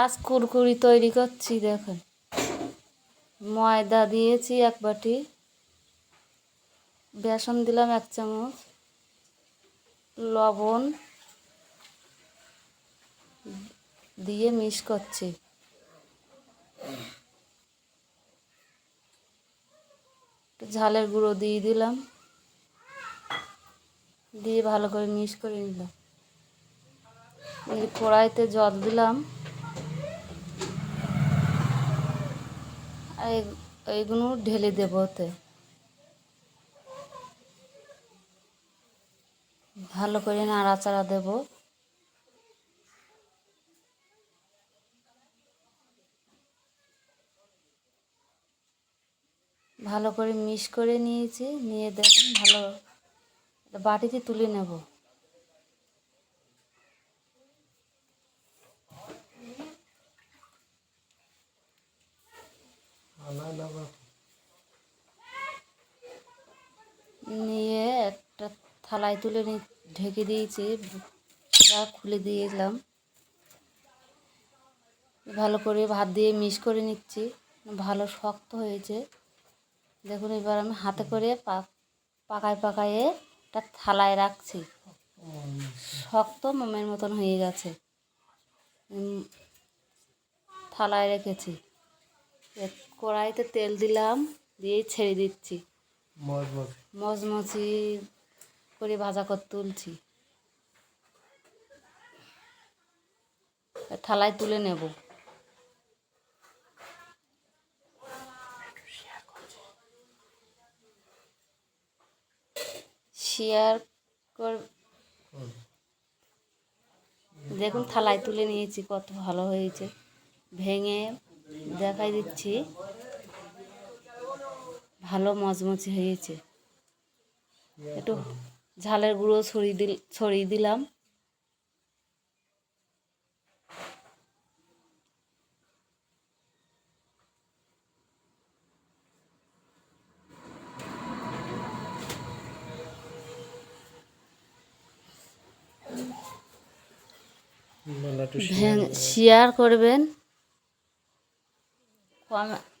আজ কুরকুরি তৈরি করছি, দেখেন। ময়দা দিয়েছি এক বাটি। বেসন দিলাম এক চামচ। লবণ দিয়ে মিক্স করছি। ঝালের গুঁড়ো দিয়ে দিলাম। দিয়ে ভালো করে মিক্স করে নিলাম। কড়াইতে জল দিলাম। আর এই- এইগুলো ঢেলে দেবো ওতে। ভালো করে নাড়াচাড়া দেবো। ভালো করে মিক্স করে নিয়েছি, নিয়ে দেখুন ভালো, বাটিতে তুলে নেব। নিয়ে একটা থালায় তুলে ঢেকে দিয়েছি খুলে দিয়েছিলাম ভালো করে ভাত দিয়ে মিক্স করে নিচ্ছি, ভালো শক্ত হয়েছে। দেখুন, এবার আমি হাতে করে পাকায় পাকায়ে একটা থালায় রাখছি। শক্ত মোমের মতন হয়ে গেছে। থালায় রেখেছি। কড়াইতে তেল দিলাম দিয়ে ছেড়ে দিচ্ছি। মচমচি করে ভাজা করে তুলছি। থালায় তুলে নেব। শেয়ার কর দেখুন থালায় তুলে নিয়েছি কত ভালো হয়েছে। ভেঙে দেখাই দিচ্ছি। ভালো মচমচে হয়েছে। একটু ঝালের গুঁড়ো ছড়িয়ে দিল ছড়িয়ে দিলাম। শেয়ার করবেন। 完了。